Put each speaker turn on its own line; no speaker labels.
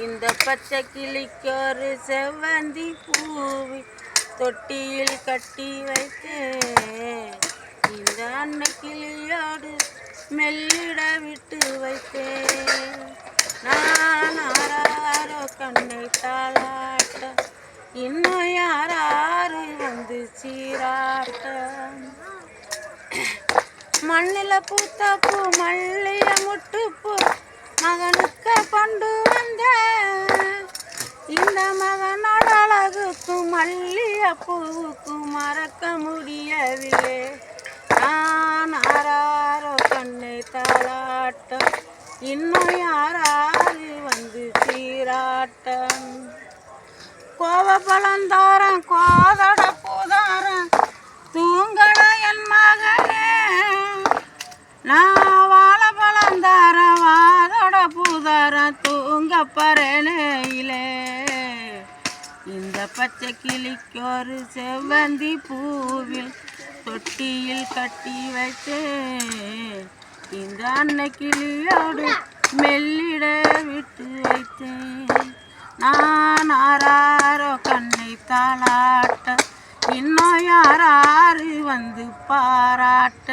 இந்த பச்சை கிளிக்கொரு செவ்வந்தி பூவி தொட்டியில் கட்டி வைத்தேன் இந்த அன்னை கிளியோடு மெல்லிட விட்டு வைத்தேன் நான் ஆராரோ கண்ணை தாளாட்ட இன்னும் யாராரு வந்து சீராட்ட. மண்ணில பூத்த பூ மல்லிய முட்டு மகனுக்கு கொண்டு வந்த இந்த மகனோட அழகுக்கும் மல்லிய மறக்க முடியவில்லை. நான் ஆராரோ கண்ணை தாளாட்டம். இன்னும் யாராரு வந்து சீராட்டம். கோவ பழந்தாரம் கோதட பூதாரம் தூங்கட என் மகனே நான் வாழ பழந்தாரம் வாதட பூதாரம் தூங்க பறனையிலே இந்த பச்சை கிளிக்கு ஒரு செவ்வந்தி பூவில் தொட்டியில் கட்டி வைத்தேன். இந்த அன்னை கிளியோடு மெல்லிட விட்டு வைத்தேன். நான் ஆராரோ கண்ணை தாளாட்ட இன்னும் யாராரு வந்து பாராட்ட?